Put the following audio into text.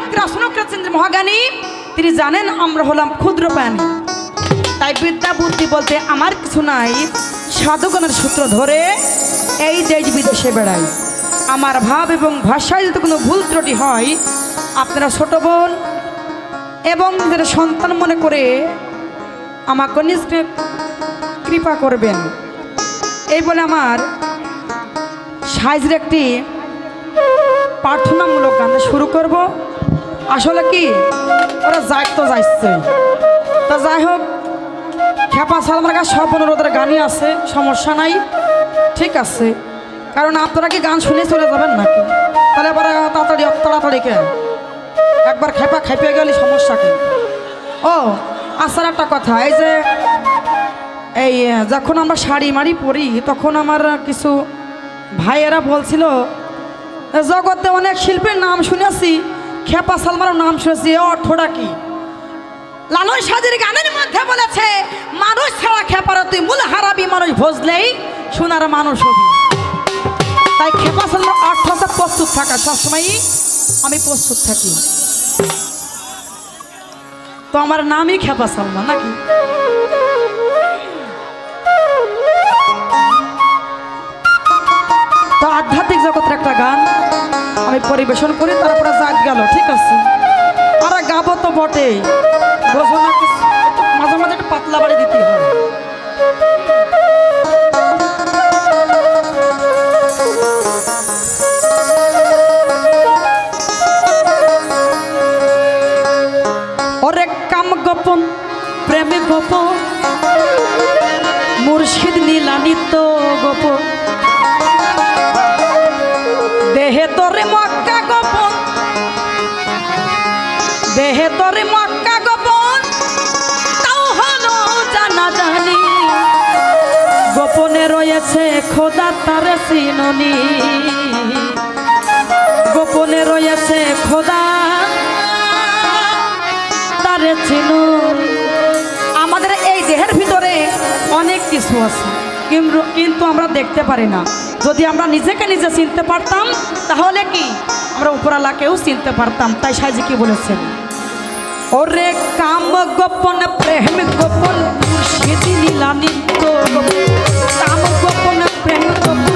মাত্র আসন করেছেন তিনি জানেন আমরা হলাম ক্ষুদ্র প্রাণী। তাই বিদ্যা, বুদ্ধি বলতে আমার কিছু নাই। সাধুগণের সূত্র ধরে এই দেশ বিদেশে বেড়াই। আমার ভাব এবং ভাষায় যদি কোনো ভুল ত্রুটি হয়, আপনারা ছোট বোন এবং নিজের সন্তান মনে করে আমাকে নিজকে কৃপা করবেন। এই বলে আমার সাইজের একটি প্রার্থনামূলক গান শুরু করব। আসলে কি? ওরা যাই তো যাইছে। তা যাই হোক, খেপা সালমার কাছে সব অনুরোধের গানই আছে, সমস্যা নাই। ঠিক আছে। কারণ আপনারা কি গান শুনে চলে যাবেন নাকি? তাহলে এবার তাড়াতাড়ি তাড়াতাড়ি কে? একবার খেপা খেপে গেলে সমস্যা কি? ও, আসার একটা কথা, এই যে, এই, যখন আমরা শাড়ি মাড়ি পরি, তখন আমার কিছু ভাইয়েরা বলছিল জগতে অনেক শিল্পীর নাম শুনেছি খেপা সালমারও নাম শুনেছি অর্থটা কি? লালন সাজির গানের মধ্যে বলেছে, মানুষ ছাড়া খেপারা তুই মূল হারাবি মানুষ ভজলেই সোনার মানুষ হবি। তাই খেপা সালমার অর্থ হচ্ছে প্রস্তুত থাকা। সবসময়ই আমি প্রস্তুত থাকি। তো আমার নামই খেপা সালমা নাকি? পরিবেশন করি তারপরে জাগ গেল, ঠিক আছে? আর গাবো তো না মাঝে মাঝে একটু পাতলা বাড়ি দিতে হয়। কাম গোপন, প্রেমে গোপন, মুর্শিদ নীলানিত গোপন। তোরে মক্কা গোপন? তাও হলো জানা জানি। গোপনে রয়েছে খোদা তার সিননি। গোপনে রয়েছে খোদা তারে চিনুন। আমাদের এই দেহের ভিতরে অনেক কিছু আছে, কিন্তু- আমরা দেখতে পারি না। যদি আমরা নিজেকে নিজে চিনতে পারতাম, তাহলে কি? আমরা উপরালাকেও চিনতে পারতাম। তাই সাজি কি বলেছেন? ওরে কাম গোপন প্রেম গোপন সেদিন নিত্য। কাম গোপন প্রেম গোপন।